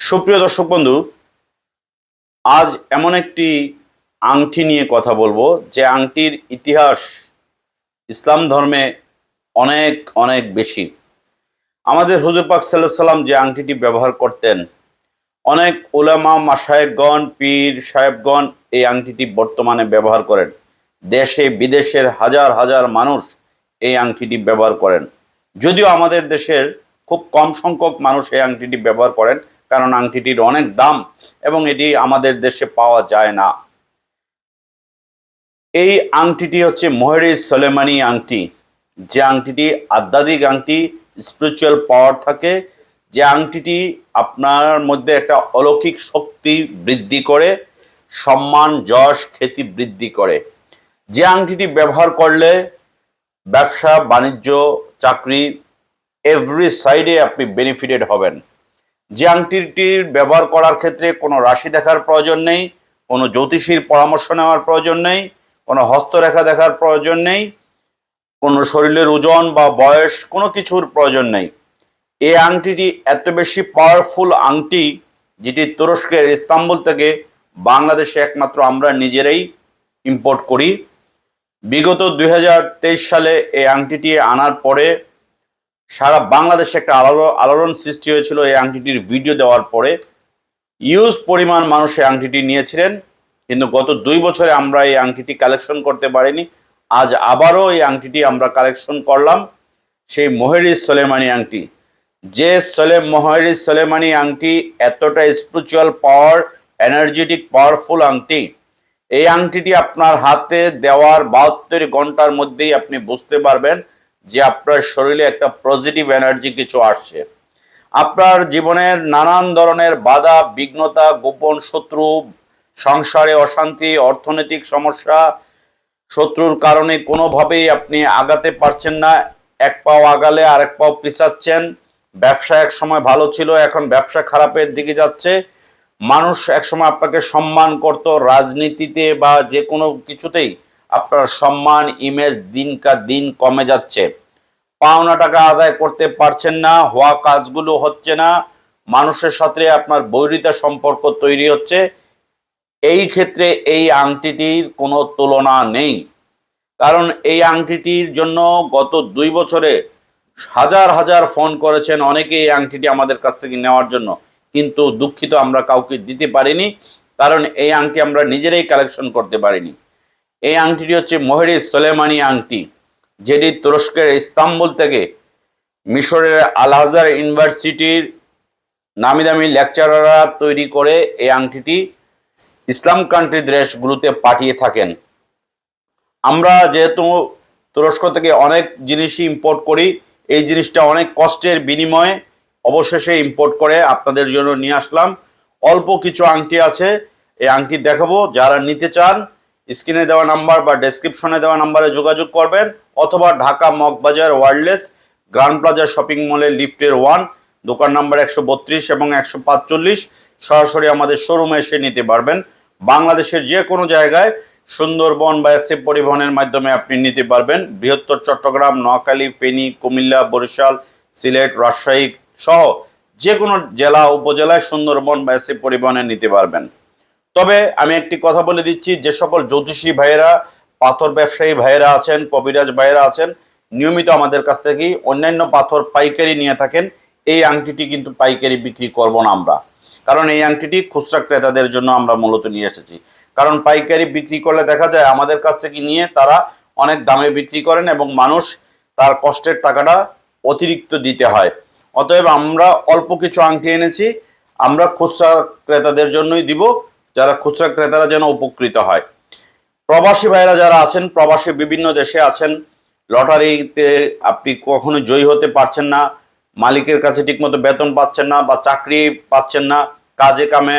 সুপ্রিয় দর্শক বন্ধু, আজ এমন একটি আংটি নিয়ে কথা বলব। যে আংটির ইতিহাস ইসলাম ধর্মে অনেক অনেক বেশি। আমাদের হুজুর পাক সাল্লাহ সাল্লাম যে আংটিটি ব্যবহার করতেন, অনেক ওলামা মাসায়েকগণ পীর সাহেবগণ এই আংটিটি বর্তমানে ব্যবহার করেন। দেশে, বিদেশের হাজার হাজার মানুষ এই আংটিটি ব্যবহার করেন। যদিও আমাদের দেশের খুব কম সংখ্যক মানুষ এই আংটিটি ব্যবহার করেন কারণ আংটিটির অনেক দাম এবং এটি আমাদের দেশে পাওয়া যায় না। এই আংটিটি হচ্ছে মোহরে সলেমানি আংটি। যে আংটিটি আধ্যাত্মিক আংটি স্পিরিচুয়াল পাওয়ার থাকে, যে আংটিটি আপনার মধ্যে একটা অলৌকিক শক্তি বৃদ্ধি করে, সম্মান, যশ, খ্যাতি বৃদ্ধি করে। যে আংটিটি ব্যবহার করলে ব্যবসা, বাণিজ্য, চাকরি এভরি সাইডে আপনি বেনিফিটেড হবেন। যে আংটিটির ব্যবহার করার ক্ষেত্রে কোনো রাশি দেখার প্রয়োজন নেই, কোনো জ্যোতিষীর পরামর্শ নেওয়ার প্রয়োজন নেই, কোনো হস্তরেখা দেখার প্রয়োজন নেই, কোনো শরীরের ওজন বা বয়স কোনো কিছুর প্রয়োজন নেই। এই আংটিটি এত বেশি পাওয়ারফুল আংটি যেটি তুরস্কের ইস্তাম্বুল থেকে বাংলাদেশে একমাত্র আমরা নিজেরাই ইম্পোর্ট করি। বিগত দু হাজার তেইশ সালে এই আংটিটি আনার পরে সারা বাংলাদেশে একটা আলো আলোড়ন সৃষ্টি হয়েছিল এই আংটিটির ভিডিও দেওয়ার পরে। ইউজ পরিমাণ মানুষ এই আংটিটি নিয়েছিলেন, কিন্তু গত দুই বছরে আমরা এই আংটিটি কালেকশন করতে পারিনি। আজ আবারও এই আংটিটি আমরা কালেকশন করলাম, সেই মোহেরি সোলেমানি আংটি। যে সোলে মোহেরি সোলেমানি আংটি এতটা স্পিরিচুয়াল পাওয়ার এনার্জেটিক পাওয়ারফুল আংটি। এই আংটিটি আপনার হাতে দেওয়ার বাহাত্তর ঘণ্টার মধ্যেই আপনি বুঝতে পারবেন যে আপনার শরীরে একটা পজিটিভ এনার্জি কিছু আসছে। আপনার জীবনের নানান ধরনের বাধা, বিঘ্নতা, গোপন শত্রু, সংসারে অশান্তি, অর্থনৈতিক সমস্যা, শত্রুর কারণে কোনোভাবেই আপনি আগাতে পারছেন না। এক পাও আগালে আরেক পাও পিছাচ্ছেন। ব্যবসা এক সময় ভালো ছিল, এখন ব্যবসা খারাপের দিকে যাচ্ছে। মানুষ একসময় আপনাকে সম্মান করত রাজনীতিতে বা যে কোনো কিছুতেই। আপনার সম্মান ইমেজ দিনকা দিন কমে যাচ্ছে। পাওনা টাকা আদায় করতে পারছেন না, হওয়া কাজগুলো হচ্ছে না, মানুষের সাথে আপনার বৈরিতা সম্পর্ক তৈরি হচ্ছে। এই ক্ষেত্রে এই আংটিটির কোনো তুলনা নেই। কারণ এই আংটিটির জন্য গত দুই বছরে হাজার হাজার ফোন করেছেন, অনেকে এই আংটিটি আমাদের কাছ থেকে নেওয়ার জন্য। কিন্তু দুঃখিত আমরা কাউকে দিতে পারিনি, কারণ এই আংটি আমরা নিজেরাই কালেকশন করতে পারিনি। এই আংটিটি হচ্ছে মোহেরি সোলেমানি আংটি, যেটি তুরস্কের ইস্তাম্বুল থেকে মিশরের আলহাজার ইউনিভার্সিটির নামি দামি লেকচারাররা তৈরি করে এই আংটিটি ইসলাম কান্ট্রি দেশগুলোতে পাঠিয়ে থাকেন। আমরা যেহেতু তুরস্ক থেকে অনেক জিনিসই ইম্পোর্ট করি, এই জিনিসটা অনেক কষ্টের বিনিময়ে অবশেষে ইম্পোর্ট করে আপনাদের জন্য নিয়ে আসলাম। অল্প কিছু আংটি আছে, এই আংটি দেখাবো, যারা নিতে চান স্ক্রিনে দেওয়া নাম্বার বা ডেসক্রিপশনে দেওয়া নাম্বারে যোগাযোগ করবেন, অথবা Dhaka Moghbazar wireless grand plaza shopping মলের লিফটের ওয়ান দোকান নাম্বার একশো বত্রিশ এবং একশো পাঁচচল্লিশ, সরাসরি আমাদের শোরুমে এসে নিতে পারবেন। বাংলাদেশের যে কোনো জায়গায় সুন্দরবন বা এসএফ পরিবহনের মাধ্যমে আপনি নিতে পারবেন। বৃহত্তর চট্টগ্রাম, নোয়াখালী, ফেনী, কুমিল্লা, বরিশাল, সিলেট, রাজশাহী সহ যে কোনো জেলা, উপজেলায় সুন্দরবন বা এসএফ পরিবহনে নিতে পারবেন। তবে আমি একটি কথা বলে দিচ্ছি, যে সকল জ্যোতিষী ভাইয়েরা, পাথর ব্যবসায়ী ভাইয়েরা আছেন, কবিরাজ ভাইয়েরা আছেন, নিয়মিত আমাদের কাছ থেকে অন্যান্য পাথর পাইকারি নিয়ে থাকেন। এই আংটিটি কিন্তু পাইকারি বিক্রি করব না আমরা। কারণ এই আংটিটি খুচরা ক্রেতাদের জন্য আমরা মূলত নিয়ে এসেছি। কারণ পাইকারি বিক্রি করলে দেখা যায়, আমাদের কাছ থেকে নিয়ে তারা অনেক দামে বিক্রি করেন এবং মানুষ তার কষ্টের টাকাটা অতিরিক্ত দিতে হয়। অতএব আমরা অল্প কিছু আংটি এনেছি, আমরা খুচরা ক্রেতাদের জন্যই দিব। যারা খুচরা ক্রেতারা যেন উপকৃত হয়। প্রবাসী ভাইরা যারা আছেন, প্রবাসী বিভিন্ন দেশে আছেন, লটারিতে আপনি কখনো জয়ী হতে পারছেন না, মালিকের কাছে ঠিকমতো বেতন পাচ্ছেন না বা চাকরি পাচ্ছেন না, কাজে কামে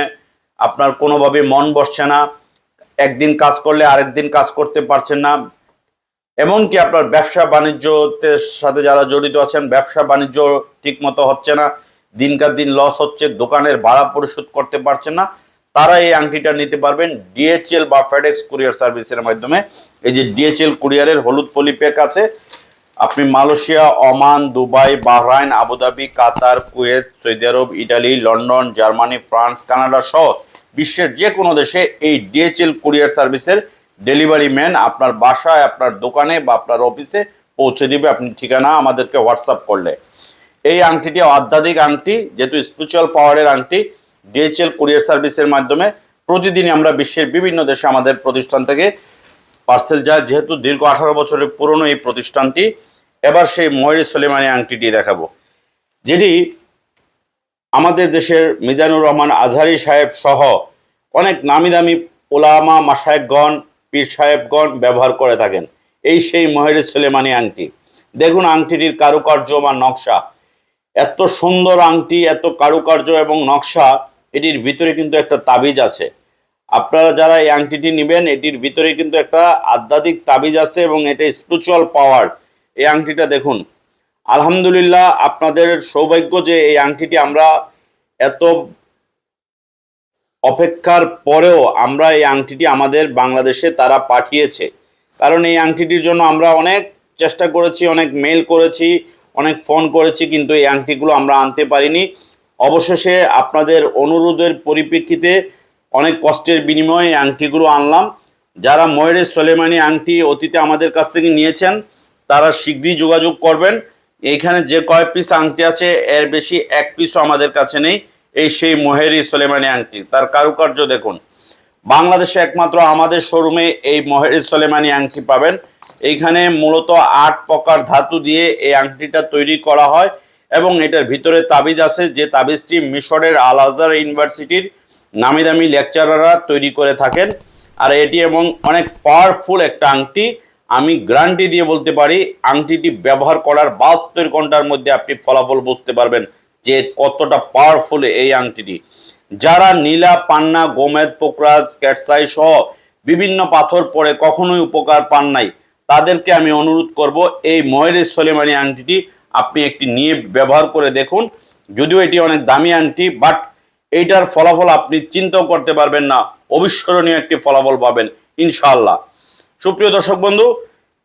আপনার কোনোভাবে মন বসছে না, একদিন কাজ করলে আরেকদিন কাজ করতে পারছেন না। এমনকি আপনার ব্যবসা বাণিজ্যতে সাথে যারা জড়িত আছেন, ব্যবসা বাণিজ্য ঠিকমতো হচ্ছে না, দিনকার দিন লস হচ্ছে, দোকানের ভাড়া পরিশোধ করতে পারছেন না তারা এই আংটিটা নিতে পারবেন ডিএচএল বা ফেডেক্স কুরিয়ার সার্ভিসের মাধ্যমে। এই যে ডিএচএল কুরিয়ারের হলুদ পলি প্যাক আছে। আপনি Malaysia, Oman, Dubai, Bahrain, Abu Dhabi, Qatar, Kuwait, Saudi Arab, Italy, London, Germany, France, Canada সহ বিশ্বের যে কোনো দেশে এই ডিএচএল কুরিয়ার সার্ভিসের ডেলিভারি ম্যান আপনার বাসায়, আপনার দোকানে বা আপনার অফিসে পৌঁছে দিবে। আপনি ঠিকানা আমাদেরকে হোয়াটসঅ্যাপ করলে। এই আংটিটি অত্যাধিক আংটি, যেহেতু স্পিরিচুয়াল পাওয়ারের আংটি ডিএচএল কুরিয়ার সার্ভিসের মাধ্যমে প্রতিদিন আমরা বিশ্বের বিভিন্ন দেশে আমাদের প্রতিষ্ঠান থেকে পার্সেল যায়। যেহেতু দীর্ঘ আঠারো বছরের পুরনো এই প্রতিষ্ঠানটি, এবার সেই ময়ূরী সলেমানি আংটিটি দেখাবো, যেটি আমাদের দেশের মিজানুর রহমান আজহারি সাহেব সহ অনেক নামি দামি ওলামা মাসায়েকগণ পীর সাহেবগণ ব্যবহার করে থাকেন এই সেই মহেরি সুলেমানি আংটি। দেখুন আংটিটির কারুকার্য বা নকশা। এত সুন্দর আংটি, এত কারুকার্য এবং নকশা এটির ভিতরে কিন্তু একটা তাবিজ আছে। আপনারা যারা এই আংটিটি নেবেন, এটির ভিতরে কিন্তু একটা আধ্যাত্মিক তাবিজ আছে এবং এটা স্পিরিচুয়াল পাওয়ার এই আংটিটা দেখুন। আলহামদুলিল্লাহ আপনাদের সৌভাগ্য যে এই আংটিটি আমরা এত অপেক্ষার পরেও আমরা এই আংটিটি আমাদের বাংলাদেশে তারা পাঠিয়েছে। কারণ এই আংটিটির জন্য আমরা অনেক চেষ্টা করেছি, অনেক মেল করেছি, অনেক ফোন করেছি, কিন্তু এই আংটিগুলো আমরা আনতে পারিনি। অবশেষে আপনাদের অনুরোধের পরিপ্রেক্ষিতে অনেক কষ্টের বিনিময়ে আংটিগুলো আনলাম। যারা ময়ূরের সোলেমানি আংটি অতীতে আমাদের কাছ থেকে নিয়েছেন, তারা শীঘ্রই যোগাযোগ করবেন। এইখানে যে কয়েক পিস আংটি আছে, এর বেশি এক পিসও আমাদের কাছে নেই। এই সেই মহেরি সোলেমানি আংটি। তার কারুকার্য দেখুন। বাংলাদেশে একমাত্র আমাদের শোরুমে এই মহেরি সোলেমানি আংটি পাবেন। এইখানে মূলত আট প্রকার ধাতু দিয়ে এই আংটিটা তৈরি করা হয়। এবং এটার ভিতরে তাবিজ আছে, যে তাবিজটি মিশরের আল আজহার ইউনিভার্সিটির নামি দামি লেকচারাররা তৈরি করে থাকেন। আর এটি এবং অনেক পাওয়ারফুল একটা আংটি। আমি গ্যারান্টি দিয়ে বলতে পারি, আংটিটি ব্যবহার করার বাহাত্তর ঘণ্টার মধ্যে আপনি ফলাফল বুঝতে পারবেন যে কতটা পাওয়ারফুল এই আংটিটি। যারা নীলা, পান্না, গোমেদ, পোকরাজ, ক্যাটসাই সহ বিভিন্ন পাথর পরে কখনোই উপকার পান নাই, তাদেরকে আমি অনুরোধ করব, এই ময়ূরের সলেমানি আংটিটি আপনি একটি নিয়ে ব্যবহার করে দেখুন। যদিও এটি অনেক দামি আংটি বাট এইটার ফলাফল আপনি চিন্তাও করতে পারবেন না। অবিস্মরণীয় একটি ফলাফল পাবেন ইনশাল্লাহ সুপ্রিয় দর্শক বন্ধু,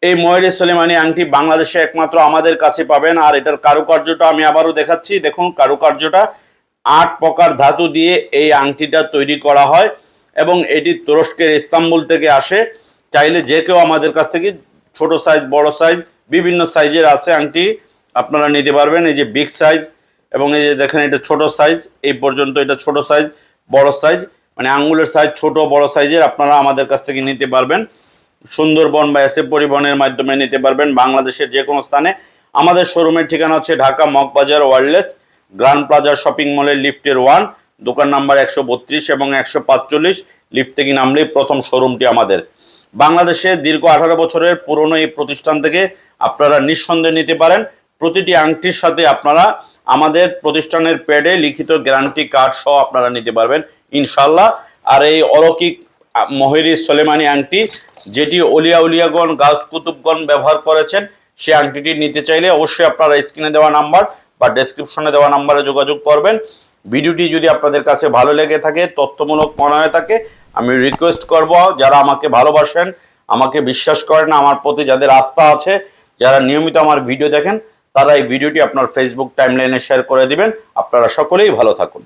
এই ময়ূরের সলিমানি আংটি বাংলাদেশে একমাত্র আমাদের কাছে পাবেন, আর এটার কারুকার্যটা আমি আবারও দেখাচ্ছি। দেখুন, কারুকার্যটা আট প্রকার ধাতু দিয়ে এই আংটিটা তৈরি করা হয়, এবং এটি তুরস্কের ইস্তাম্বুল থেকে আসে। চাইলে যে কেউ আমাদের কাছ থেকে ছোট সাইজ, বড় সাইজ, বিভিন্ন সাইজের আছে আংটি। আপনারা নিতে পারবেন। এই যে বিগ সাইজ এবং এই যে দেখেন এটা ছোট সাইজ এই পর্যন্ত এটা ছোট সাইজ বড় সাইজ মানে আঙ্গুলের সাইজ ছোট, বড় সাইজের আপনারা আমাদের কাছ থেকে নিতে পারবেন। সুন্দরবন বা এসে পরিবহনের মাধ্যমে নিতে পারবেন বাংলাদেশের যে কোনো স্থানে। আমাদের শোরুমের ঠিকানা হচ্ছে Dhaka Moghbazar wireless grand plaza shopping মলের লিফটের ওয়ান দোকান নাম্বার একশো বত্রিশ এবং একশো পাঁচচল্লিশ লিফট থেকে নামলেই প্রথম শোরুমটি আমাদের। বাংলাদেশে দীর্ঘ আঠারো বছরের পুরনো এই প্রতিষ্ঠান থেকে আপনারা নিঃসন্দেহে নিতে পারেন। প্রতিটি আংটির সাথে আপনারা আমাদের প্রতিষ্ঠানের প্যাডে লিখিত গ্যারান্টি কার্ড সহ আপনারা নিতে পারবেন ইনশাল্লাহ আর এই অলৌকিক মহিরি সোলেমানি আংটি, যেটি অলিয়া উলিয়াগণ গাছ কুতুবগণ ব্যবহার করেছেন সেই আংটিটি নিতে চাইলে অবশ্যই আপনারা স্ক্রিনে দেওয়া নাম্বার বা ডেসক্রিপশনে দেওয়া নাম্বারে যোগাযোগ করবেন। ভিডিওটি যদি আপনাদের কাছে ভালো লেগে থাকে, তথ্যমূলক মনে হয়ে থাকে, আমি রিকোয়েস্ট করব, যারা আমাকে ভালোবাসেন, আমাকে বিশ্বাস করেন, আমার প্রতি যাদের আস্থা আছে, যারা নিয়মিত আমার ভিডিও দেখেন তারা এই ভিডিওটি আপনার ফেসবুক টাইমলাইনে শেয়ার করে দিবেন। আপনারা সকলেই ভালো থাকুন।